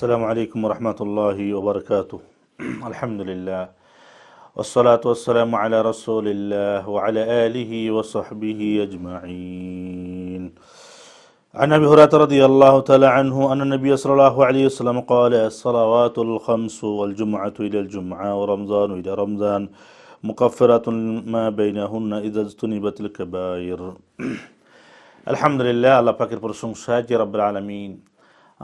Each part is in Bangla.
السلام عليكم ورحمة الله وبركاته الحمد لله والصلاة والسلام على رسول الله وعلى آله وصحبه أجمعين عن أبي هريرة رضي الله تعالى عنه أن النبي صلى الله عليه وسلم قال الصلوات الخمس والجمعة إلى الجمعة ورمضان إلى رمضان مكفرة ما بينهن إذا اجتنبت الكبائر আলহামদুলিল্লাহ আল্লাহ পাকের প্রশংসা যে রব্বুল আলমিন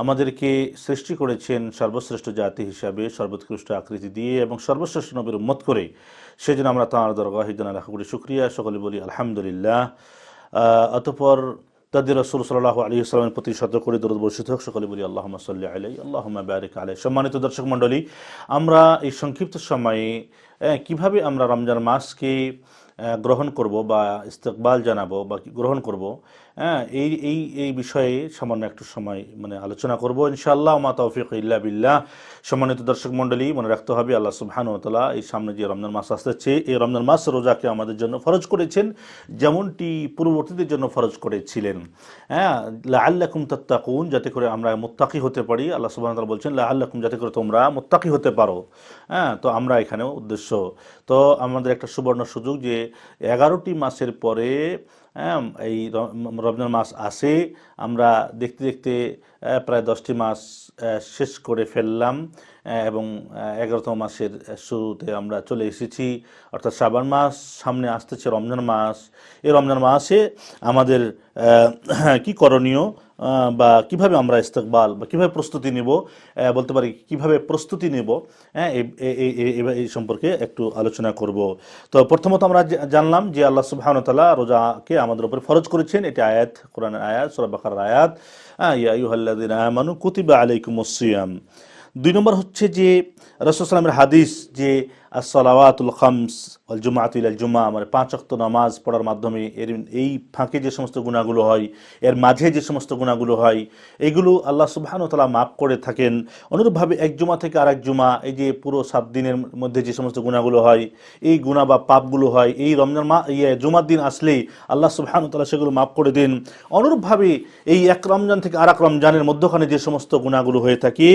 আমাদেরকে সৃষ্টি করেছেন সর্বশ্রেষ্ঠ জাতি হিসাবে সর্বোৎকৃষ্ট আকৃতি দিয়ে এবং সর্বশ্রেষ্ঠ নবীর উম্মত করে সেই জন্য আমরা তাঁর দরগাহ আল্লাহ করি শুক্রিয়া। সকলে বলি আলহামদুলিল্লাহ। অতঃপর তাদের রসুল সাল্লাহ আলী ইসলামের প্রতি শত করে দরদ হোক, সকলে বলি আল্লাহ সাল্লি আলাই আল্লাহ বারিক আলাই। সম্মানিত দর্শক মণ্ডলী, আমরা এই সংক্ষিপ্ত সময়ে কীভাবে আমরা রমজান মাসকে গ্রহণ করব বা ইস্তেকবাল জানাব বা গ্রহণ করব হ্যাঁ এই এই এই বিষয়ে সামান্য একটু সময় মানে আলোচনা করব ইনশাআল্লাহ, মা তৌফিক ইল্লা বিল্লাহ। সম্মানিত দর্শক মণ্ডলী, মনে রাখতে হবে, আল্লাহ তাআলা এই সামনে যে রমজান মাস আসতেছে, এই রমজান মাস রোজাকে আমাদের জন্য ফরজ করেছেন, যেমনটি পূর্ববর্তীদের জন্য ফরজ করেছিলেন। হ্যাঁ লাআল্লাকুম তাত্তাকুন, যাতে করে আমরা মুত্তাকি হতে পারি। আল্লাহ তাআলা বলছেন, লাআল্লাকুম যাতে করে তোমরা মোত্তাকি হতে পারো। হ্যাঁ তো আমরা এখানে উদ্দেশ্য। তো আমাদের একটা সুবর্ণ সুযোগ যে, এগারোটি মাসের পরে হ্যাঁ এই রমজান মাস আসে আমরা দেখতে দেখতে প্রায় দশটি মাস শেষ করে ফেললাম এবং এগারোতম মাসের শুরুতে আমরা চলে এসেছি। অর্থাৎ শ্রাবণ মাস, সামনে আসতেছে রমজান মাস। এই রমজান মাসে আমাদের কি করণীয়? বা কীভাবে আমরা ইস্তেকবাল বা কীভাবে প্রস্তুতি নিব বলতে পারি কীভাবে প্রস্তুতি নেব হ্যাঁ এই সম্পর্কে একটু আলোচনা করব। তো প্রথমত আমরা জানলাম যে আল্লাহ তাআলা রোজাকে আমাদের উপর ফরজ করেছেন। এটি আয়াত কোরআনের আয়াত সূরা বাকারার আয়াত। আহ, ইয়া আইয়ুহাল্লাযীনা আমানু কুতিবা আলাইকুমুস সিয়াম। দুই নম্বর হচ্ছে যে রাসূল সাল্লামের হাদিস যে আসসালাওয়াতুল খামস ওয়াল জুমাতুল জুমা মানে পাঁচ ওয়াক্ত নামাজ পড়ার মাধ্যমে এর এই ফাঁকে যে সমস্ত গুণাগুলো হয়, এর মাঝে যে সমস্ত গুণাগুলো হয়, এগুলো আল্লাহ তাআলা মাফ করে থাকেন। অনুরূপভাবে এক জুমা থেকে আরেক জুমা, এই যে পুরো সাত দিনের মধ্যে যে সমস্ত গুণাগুলো হয়, এই গুণা বা পাপগুলো হয়, এই রমজান মা ইয়ে জুমার দিন আসলেই আল্লাহ তাআলা সেগুলো মাফ করে দেন। অনুরূপভাবে এই এক রমজান থেকে আর এক রমজানের মধ্যখানে যে সমস্ত গুণাগুলো হয়ে থাকে,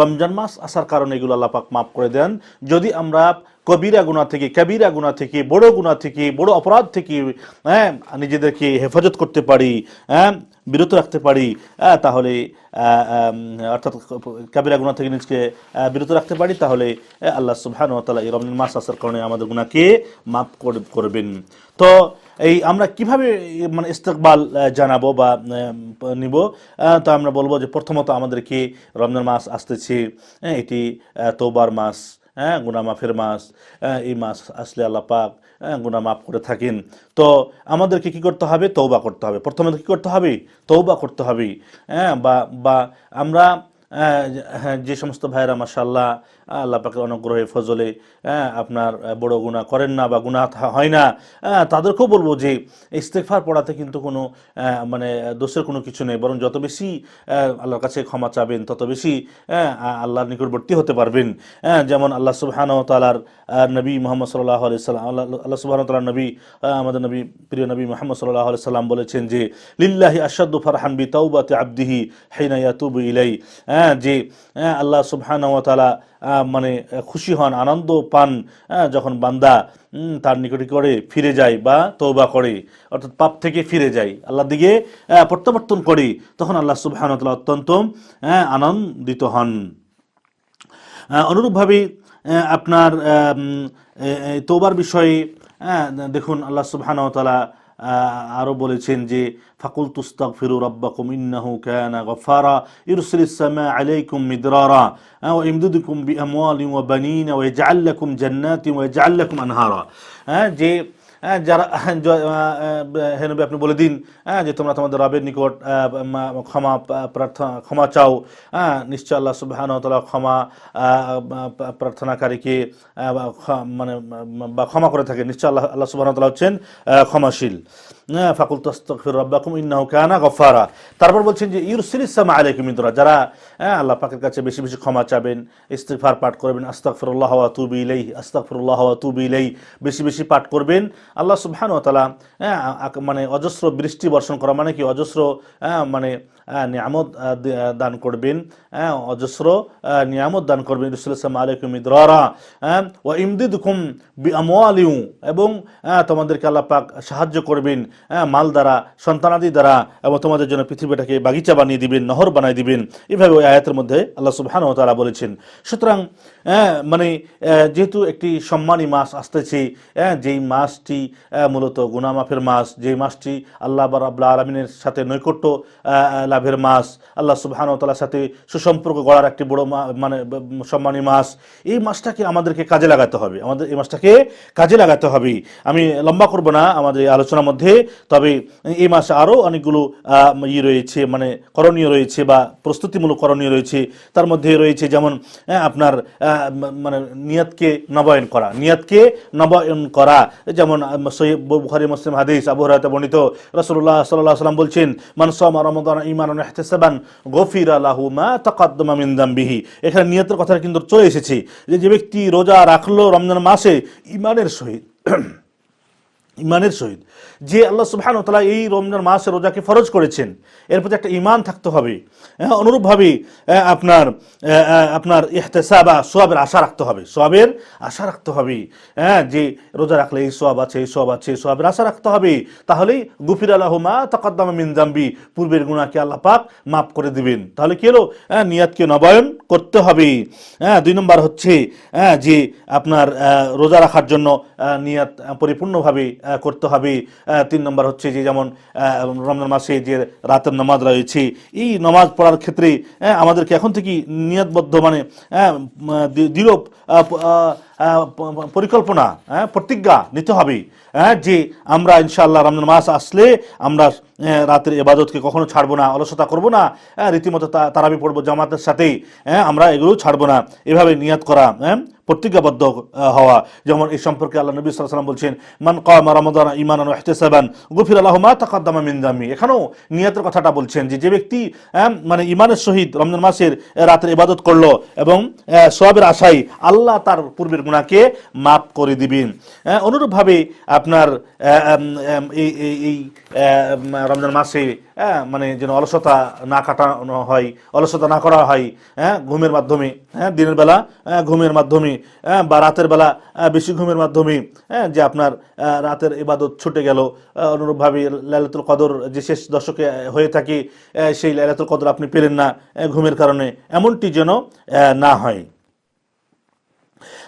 রমজান মাস আসার কারণে এগুলো আল্লাহ পাক মাফ করে দেন। যদি আমরা কবিরা গুণা থেকে কবিরা গুণা থেকে বড় গুণা থেকে বড় অপরাধ থেকে হ্যাঁ নিজেদেরকে হেফাজত করতে পারি হ্যাঁ বিরত রাখতে পারি তাহলে অর্থাৎ কাবিরা গুণা থেকে নিজকে বিরত রাখতে পারি তাহলে আল্লাহ সুবহান ও তালা এই রমজান মাস আসার কারণে আমাদের গুণাকে মাফ করে- করবেন। তো এই আমরা কীভাবে মানে ইস্তেকবাল জানাব বা নিব? তো আমরা বলব যে প্রথমত আমাদেরকে রমজান মাস আসতেছে হ্যাঁ, এটি তৌবার মাস। হ্যাঁ গুনা মাফের মাস হ্যাঁ, এই মাস আসলে আল্লাহ পাক হ্যাঁ, গুনাহ মাফ করে থাকেন। তো আমাদেরকে কি করতে হবে? তৌবা করতে হবে। প্রথমে কি করতে হবে? তৌবা করতে হবে। হ্যাঁ বা বা আমরা হ্যাঁ, যে সমস্ত ভাইয়েরা মাসাল্লাহ আল্লাহ পাকের অনুগ্রহে, ফজলে আপনার বড় গুণা করেন না বা গুণা হয় না। তাদেরকেও বলব যে ইস্তেকফার পড়াতে কিন্তু কোনো মানে দোষের কোনো কিছু নেই। বরং যত বেশি আল্লাহর কাছে ক্ষমা চাবেন, তত বেশি আল্লাহর নিকটবর্তী হতে পারবেন। যেমন আল্লাহ সুবহান তালার নবী মোহাম্মদ সাল্লাহ আলি সাল্লাম, আল্লাহ আল্লাহ সুবহান তালার নবী আমাদের নবী, প্রিয় নবী মোহাম্মদ সাল্লাহ আলি সাল্লাম বলেছেন যে, লিল্লাহি আসাদু ফারহান বি তাওবাতে আব্দিহি হাইনা ইয়াতুবু ইলাই যে আল্লাহ সুবহান তালা মানে খুশি হন, আনন্দ পান যখন বান্দা তার নিকটে করে ফিরে যায় বা তৌবা করে, অর্থাৎ পাপ থেকে ফিরে যায়, আল্লাহর দিকে প্রত্যাবর্তন করে, তখন আল্লাহ সুবহান অত্যন্ত আনন্দিত হন। অনুরূপভাবে আপনার তৌবার বিষয়ে দেখুন, আল্লাহ সুবহান তালা আরও বলেছেন যে ফাকুল তুস্তাক ফিরু রব্বাকুম ইন্নাহু কানা গফারা ইরসিলিস সামা আলাইকুম মিদরারা ওয়া ইমদুদুকুম বিআমওয়ালিন ওয়া বানিনা ওয়া ইয়াজআল লাকুম জান্নাতিন ওয়া ইয়াজআল লাকুম আনহারা। হ্যাঁ যে হ্যাঁ, যারা জ- আহ, আপনি বলে দিন হ্যাঁ যে তোমরা তোমাদের রবের নিকট ক্ষমা প্রার্থনা ক্ষমা চাও হ্যাঁ নিশ্চয় আল্লাহ সুবহান তালা ক্ষমা প্রার্থনাকারীকে মানে বা ক্ষমা করে থাকে নিশ্চয় আল্লাহ আল্লাহ সুবহান তালা হচ্ছেন ক্ষমাশীল। হ্যাঁ, ফাকুল তস্তফির রব্বাকুম ইন্নাহু কানা গফারা তারপর বলছেন যে ইউরসিলিস সামা আলাইকুম ইদরা যারা হ্যাঁ, আল্লাহ পাকের কাছে বেশি বেশি ক্ষমা চাবেন ইস্তিগফার পাঠ করবেন আস্তাগফিরুল্লাহ ওয়া তুবু ইলাইহি আস্তাগফিরুল্লাহ ওয়া তুবু ইলাইহি বেশি বেশি পাঠ করবেন আল্লাহ সুবহান ও তালা হ্যাঁ, মানে অজস্র বৃষ্টি বর্ষণ করা মানে কি? অজস্র হ্যাঁ, মানে আহ, নিয়ামত দান করবেন হ্যাঁ, অজস্র নিয়ামত দান করবেন। রসুলাম আলাইকুম হ্যাঁ, ও ইমদিদকুম বি আমওয়ালিউ এবং হ্যাঁ, তোমাদেরকে আল্লাহ পাক সাহায্য করবেন হ্যাঁ, মাল দ্বারা সন্তানাদি দ্বারা এবং তোমাদের জন্য পৃথিবীটাকে বাগিচা বানিয়ে দিবেন নহর বানিয়ে দিবেন। এভাবে ওই আয়াতের মধ্যে আল্লাহ সুবহান ও তারা বলেছেন। সুতরাং হ্যাঁ, মানে যেহেতু একটি সম্মানী মাস আসতেছে হ্যাঁ, যেই মাসটি আহ, মূলত গুনামাফের মাস যেই মাসটি আল্লাহ রাব্লা আলমিনের সাথে নৈকট্য লাভের মাস আল্লাহ সুবহান ও তালার সাথে সুসম্পর্ক গড়ার একটি বড় মানে সম্মানী মাস এই মাসটাকে আমাদেরকে কাজে লাগাতে হবে। আমাদের এই মাসটাকে কাজে লাগাতে হবে। আমি লম্বা করব না আমাদের আলোচনার মধ্যে তবে এই মাসে আরও অনেকগুলো আহ, ই রয়েছে মানে করণীয় রয়েছে বা প্রস্তুতিমূলক করণীয় রয়েছে। তার মধ্যে রয়েছে যেমন আপনার মানে নিয়াতকে নবায়ন করা নিয়াতকে নবায়ন করা যেমন বুখারি, মুসলিম হাদিস, আবু হরাতে বর্ণিত। রসুল্লাহ সাল্লাহ সাল্লাম বলছেন মানসামা রমদান ইমান ইহতেসাবান, গফির আলাহু মা তকাদ্দমা মিনদাম বিহি এখানে নিয়তের কথা কিন্তু চলে এসেছে যে যে ব্যক্তি রোজা রাখল রমজান মাসে ইমানের সহিত। ইমানের সহিত। যে আল্লাহ সুবহান তালা এই রমজান মাসে রোজাকে ফরজ করেছেন এর প্রতি একটা ইমান থাকতে হবে। হ্যাঁ, অনুরূপভাবে আপনার আহ, আহ, আপনার সোয়াবের আশা রাখতে হবে। সোয়াবের আশা রাখতে হবে। হ্যাঁ যে রোজা রাখলে এই সোয়াব আছে এই সোয়াব আছে সোয়াবের আশা রাখতে হবে। তাহলেই গুফির আল্লাহমা তকদ্দামা মিন জাম্বি পূর্বের গুণাকে আল্লাহ পাক মাফ করে দিবেন। তাহলে কি হলো? হ্যাঁ, নিয়াতকে নবায়ন করতে হবে। হ্যাঁ দুই নম্বর হচ্ছে হ্যাঁ যে আপনার রোজা রাখার জন্য নিয়াত পরিপূর্ণভাবে করতে হবে। তিন নম্বর হচ্ছে যে যেমন রমজান মাসে যে রাতের নামাজ রয়েছে, এই নামাজ পড়ার ক্ষেত্রে আমাদেরকে এখন থেকে নিয়তবদ্ধ মানে দৃঢ় পরিকল্পনা হ্যাঁ, প্রতিজ্ঞা নিতে হবে হ্যাঁ, যে আমরা ইনশাআল্লাহ রমজান মাস আসলে আমরা রাতের এবাদতকে কখনো ছাড়বো না অলসতা করব না হ্যাঁ, রীতিমতো তারাবি পড়ব জামাতের সাথেই হ্যাঁ, আমরা এগুলো ছাড়বো না এভাবে নিয়াত করা হ্যাঁ, প্রতিজ্ঞাবদ্ধ হওয়া যেমন এই সম্পর্কে আল্লাহ নবী আলাইহি বলছেন মান কামা রমাদান ঈমানান ওয়া ইহতিসাবান গুফির আল্লাহু মা তাকাদ্দামা মিন যামি এখানেও নিয়াতের কথাটা বলছেন যে যে ব্যক্তি আহ, মানে ইমানের সহিত রমজান মাসের রাতের ইবাদত করল এবং আহ, সোয়াবের আশায় আল্লাহ তার পূর্বের গুনাহকে মাপ করে দিবেন। আহ, অনুরূপভাবে আপনার এই এই- রমজান মাসে হ্যাঁ, মানে যেন অলসতা না কাটানো হয় অলসতা না করা হয় হ্যাঁ ঘুমের মাধ্যমে হ্যাঁ দিনের বেলা হ্যাঁ, ঘুমের মাধ্যমে হ্যাঁ, বা রাতের বেলা হ্যাঁ, বেশি ঘুমের মাধ্যমে হ্যাঁ, যে আপনার রাতের ইবাদত ছুটে গেল অনুরূপভাবে লাইলাতুল কদর যে শেষ দশকে হয়ে থাকে সেই লাইলাতুল কদর আপনি পেলেন না ঘুমের কারণে এমনটি যেন না হয়।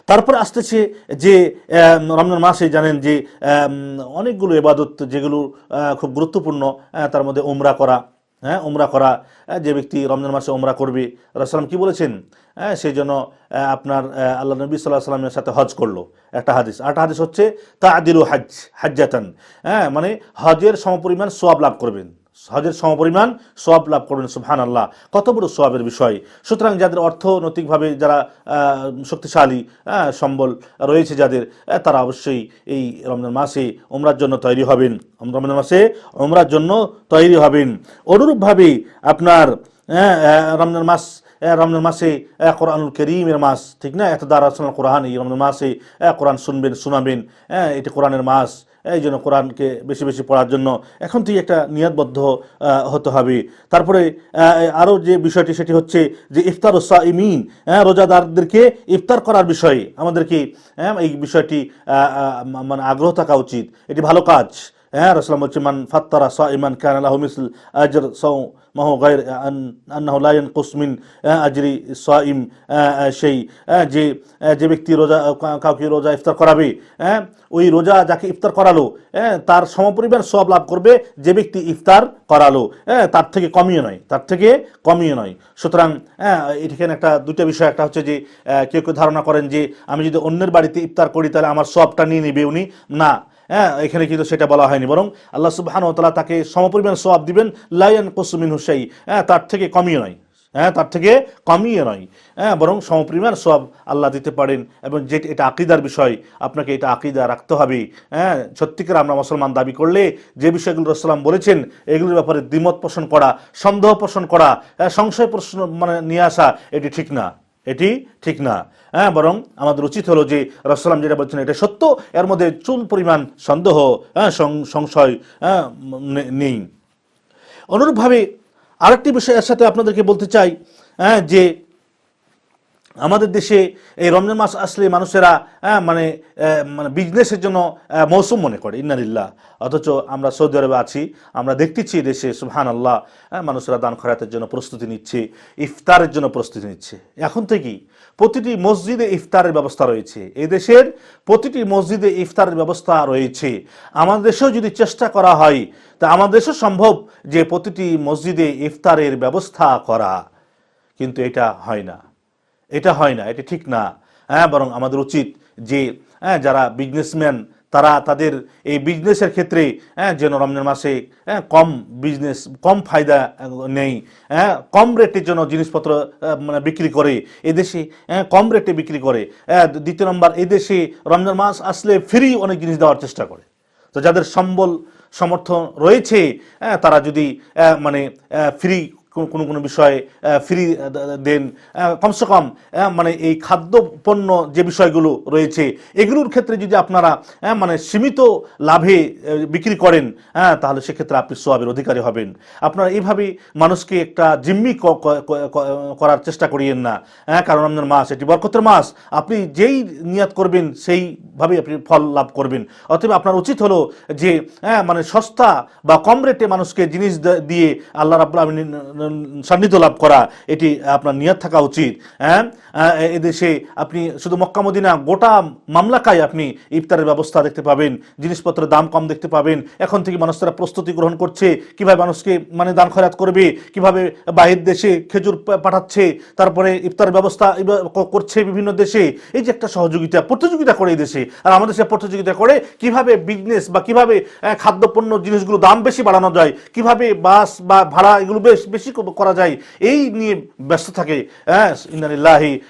তারপর আসতেছে যে রমজান মাসে জানেন যে অনেকগুলো এবাদত যেগুলো খুব গুরুত্বপূর্ণ তার মধ্যে উমরা করা হ্যাঁ উমরা করা যে ব্যক্তি রমজান মাসে উমরা করবে। রাসালাম কি বলেছেন? হ্যাঁ সেই জন্য আপনার আল্লাহ নবী সাল্লাহ সাল্লামের সাথে হজ করল। একটা হাদিস। আরেকটা হাদিস হচ্ছে তা আদিলু হাজ হাজ্জাতান। হ্যাঁ মানে হজের সমপরিমাণ সোয়াব লাভ করবেন। হজের সমপরিমাণ সোয়াব লাভ করবেন সুবহান আল্লাহ কত বড় সোয়াবের বিষয়। সুতরাং যাদের অর্থনৈতিকভাবে যারা শক্তিশালী সম্বল রয়েছে যাদের তারা অবশ্যই এই রমজান মাসে ওমরার জন্য তৈরি হবেন। রমজান মাসে ওমরার জন্য তৈরি হবেন। অনুরূপভাবে আপনার রমজান মাস রমজান মাসে কোরআনুল করিমের মাস, ঠিক না? এত দ্বারা কোরআন, এই রমজান মাসে কোরআন শুনবেন, শোনাবেন এটি কোরআনের মাস। এই জন্য কোরআনকে বেশি বেশি পড়ার জন্য এখন থেকে একটা নিয়াদবদ্ধ হতে হবে। তারপরে আরও যে বিষয়টি, সেটি হচ্ছে যে ইফতার ইমিন হ্যাঁ রোজাদারদেরকে ইফতার করার বিষয়ে আমাদেরকে হ্যাঁ এই বিষয়টি মানে আগ্রহ থাকা উচিত। এটি ভালো কাজ। হ্যাঁ রসলাম বলছে, মান ফাত্তারা সা ইমান খান আল্লাহ মিসল আজর সৌ মাহ গায়ের আন্নাহ লায়ন কুসমিন আজরি সাইম সেই যে যে ব্যক্তি রোজা কাউকে রোজা ইফতার করাবে হ্যাঁ ওই রোজা যাকে ইফতার করালো হ্যাঁ তার সমপরিমাণ সব লাভ করবে যে ব্যক্তি ইফতার করালো হ্যাঁ তার থেকে কমিয়ে নয়, তার থেকে কমিয়ে নয়। সুতরাং হ্যাঁ এখানে একটা দুটো বিষয়, একটা হচ্ছে যে কেউ কেউ ধারণা করেন যে, আমি যদি অন্যের বাড়িতে ইফতার করি, তাহলে আমার সবটা নিয়ে নিবে উনি। না হ্যাঁ এখানে কিন্তু সেটা বলা হয়নি। বরং আল্লাহ সুবহান তালা তাকে সমপরিমাণ সওয়াব দিবেন লাইয়ান কসুমিন হুসাই হ্যাঁ তার থেকে কমিয়ে নয়। হ্যাঁ তার থেকে কমিয়ে নয়। হ্যাঁ বরং সমপরিমাণ সব আল্লাহ দিতে পারেন এবং যে এটা আকিদার বিষয় আপনাকে এটা আকিদা রাখতে হবে। হ্যাঁ সত্যিকার আমরা মুসলমান দাবি করলে যে বিষয়গুলো রসলাম বলেছেন এগুলোর ব্যাপারে দ্বিমত পোষণ করা সন্দেহ পোষণ করা হ্যাঁ, সংশয় প্রশ্ন মানে নিয়ে আসা এটি ঠিক না। এটি ঠিক না। হ্যাঁ বরং আমাদের উচিত হলো যে রসলাম যেটা বলছেন এটা সত্য, এর মধ্যে চুল পরিমাণ সন্দেহ হ্যাঁ সংশয় হ্যাঁ নেই। অনুরূপভাবে আরেকটি বিষয় এর সাথে আপনাদেরকে বলতে চাই হ্যাঁ যে আমাদের দেশে এই রমজান মাস আসলে মানুষেরা মানে মানে বিজনেসের জন্য মৌসুম মনে করে ইন্নারিল্লাহ অথচ আমরা সৌদি আরবে আছি, আমরা দেখতেছি দেশে সুহান আল্লাহ মানুষেরা দান খরাতের জন্য প্রস্তুতি নিচ্ছে, ইফতারের জন্য প্রস্তুতি নিচ্ছে। এখন থেকেই প্রতিটি মসজিদে ইফতারের ব্যবস্থা রয়েছে। এই দেশের প্রতিটি মসজিদে ইফতারের ব্যবস্থা রয়েছে। আমাদের দেশেও যদি চেষ্টা করা হয়, তা আমাদের দেশেও সম্ভব যে প্রতিটি মসজিদে ইফতারের ব্যবস্থা করা। কিন্তু এটা হয় না। এটা হয় না এটা ঠিক না। হ্যাঁ বরং আমাদের উচিত যে হ্যাঁ যারা বিজনেসম্যান তারা তাদের এই বিজনেসের ক্ষেত্রে হ্যাঁ যেন রমজান মাসে হ্যাঁ কম বিজনেস কম ফায়দা নেই। হ্যাঁ কম রেটের জন্য জিনিসপত্র মানে বিক্রি করে এদেশে হ্যাঁ কম রেটে বিক্রি করে। হ্যাঁ, দ্বিতীয় নম্বর এদেশে রমজান মাস আসলে ফ্রি অনেক জিনিস দেওয়ার চেষ্টা করে। তো যাদের সম্বল সমর্থন রয়েছে হ্যাঁ, তারা যদি মানে ফ্রি কোনো কোনো বিষয়ে ফ্রি দেন। কমসে কম মানে এই খাদ্য পণ্য যে বিষয়গুলো রয়েছে, এগুলোর ক্ষেত্রে যদি আপনারা মানে সীমিত লাভে বিক্রি করেন হ্যাঁ তাহলে সেক্ষেত্রে আপনি সোয়াবের অধিকারী হবেন। আপনারা এইভাবে মানুষকে একটা জিম্মি করার চেষ্টা করিয়েন না হ্যাঁ কারণ রমজান মাস, এটি বরকতের মাস। আপনি যেই নিয়াত করবেন সেইভাবেই আপনি ফল লাভ করবেন। অতএব আপনার উচিত হলো যে হ্যাঁ মানে সস্তা বা কম রেটে মানুষকে জিনিস দিয়ে আল্লাহ রাবুল আলমিন সান্নিধ্য লাভ করা, এটি আপনার নিয়াত থাকা উচিত। হ্যাঁ? এদেশে আপনি শুধু মক্কা, মদিনা গোটা মামলাকায় আপনি ইফতারের ব্যবস্থা দেখতে পাবেন, জিনিসপত্রের দাম কম দেখতে পাবেন। এখন থেকে মানুষরা প্রস্তুতি গ্রহণ করছে, কীভাবে মানুষকে মানে দান খয়াত করবে, কীভাবে বাহির দেশে খেজুর পাঠাচ্ছে, তারপরে ইফতার ব্যবস্থা করছে বিভিন্ন দেশে। এই যে একটা সহযোগিতা, প্রতিযোগিতা করে এই দেশে। আর আমাদের সে প্রতিযোগিতা করে কীভাবে বিজনেস বা কীভাবে খাদ্যপণ্য জিনিসগুলো দাম বেশি বাড়ানো যায়, কীভাবে বাস বা ভাড়া এগুলো বেশ, বেশি ক- করা যায়। এই নিয়ে ব্যস্ত থাকে। হ্যাঁ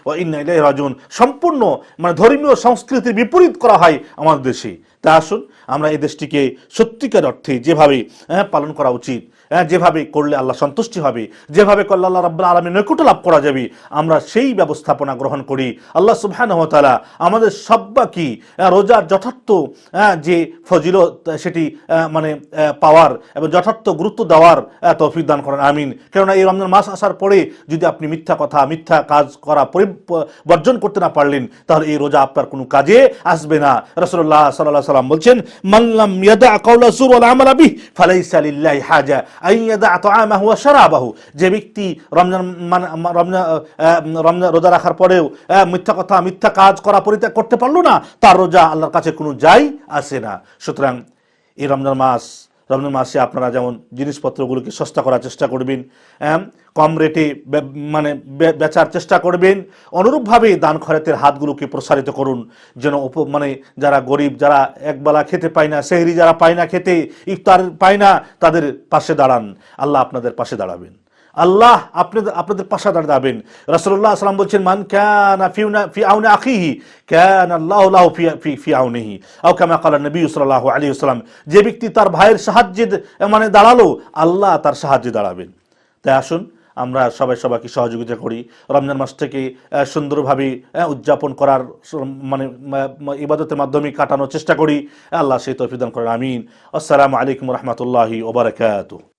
ও ইন্না রাজুন সম্পূর্ণ মানে ধর্মীয় সংস্কৃতির বিপরীত করা হয় আমাদের দেশে। তা আসুন আমরা এই দেশটিকে সত্যিকার অর্থে যেভাবে হ্যাঁ, পালন করা উচিত হ্যাঁ, যেভাবে করলে আল্লাহ সন্তুষ্টি হবে যেভাবে করলে আল্লাহ রাব্বুল আলমী নৈকুট লাভ করা যাবে আমরা সেই ব্যবস্থাপনা গ্রহণ করি। আল্লাহ সুবহানাহু ওয়া তাআলা আমাদের সব্বাকি রোজার যথার্থ হ্যাঁ, যে ফজিলত আহ, সেটি মানে পাওয়ার এবং যথার্থ গুরুত্ব দেওয়ার তৌফিক দান করেন আমিন। কেননা এই রমজান মাস আসার পরে যদি আপনি মিথ্যা কথা মিথ্যা কাজ করা পরি- বর্জন করতে না পারলেন তাহলে এই রোজা আপনার কোনো কাজে আসবে না। রসুল্লাহ সাল্লাহ সাল্লাম বলছেন মাল্লাম ইয়াদা সুর ওয়াল আমালা বিহ ফালাইসা লিল্লাহি হাজা আই ইয়াদা তাআমাহু ওয়া শারাবাহু। যে ব্যক্তি রমজান রমজান রমজান রোজা রাখার পরেও মিথ্যা কথা, মিথ্যা কাজ করা পরিত্যাগ করতে পারল না, তার রোজা আল্লাহর কাছে কোনো যাই আসে না। সুতরাং এই রমজান মাস রমজান মাসে আপনারা যেমন জিনিসপত্রগুলোকে সস্তা করার চেষ্টা করবেন কম রেটে মানে বেচার চেষ্টা করবেন অনুরূপভাবে দান খরাতের হাতগুলোকে প্রসারিত করুন, যেন উপ- মানে যারা গরিব, যারা একবেলা খেতে পায় না, সেহরি যারা পায় না খেতে, ইফতার পায় না, তাদের পাশে দাঁড়ান, আল্লাহ আপনাদের পাশে দাঁড়াবেন। আল্লাহ আপনাদের আপনাদের পাশে দাঁড়াবেন রাসূলুল্লাহ সাল্লাম বলছেন, মান ফিউনা, ফি আউনি আখিহি, কানা আল্লাহু লাহু ফি আউনিহি। আও নবী সাল্লাল্লাহু আলাইহি ওয়াসাল্লাম, যে ব্যক্তি তার ভাইয়ের সাহায্যে মানে দাঁড়াল, আল্লাহ তার সাহায্যে দাঁড়াবেন। তাই আসুন, আমরা সবাই সবাইকে সহযোগিতা করি। রমজান মাসটাকে সুন্দরভাবে উদযাপন করার মানে ইবাদতের মাধ্যমে কাটানোর চেষ্টা করি। আল্লাহ সেই তৌফিক দান করেন, আমিন। আসসালামু আলাইকুম রহমতুল্লাহি ওবরাকাতুহ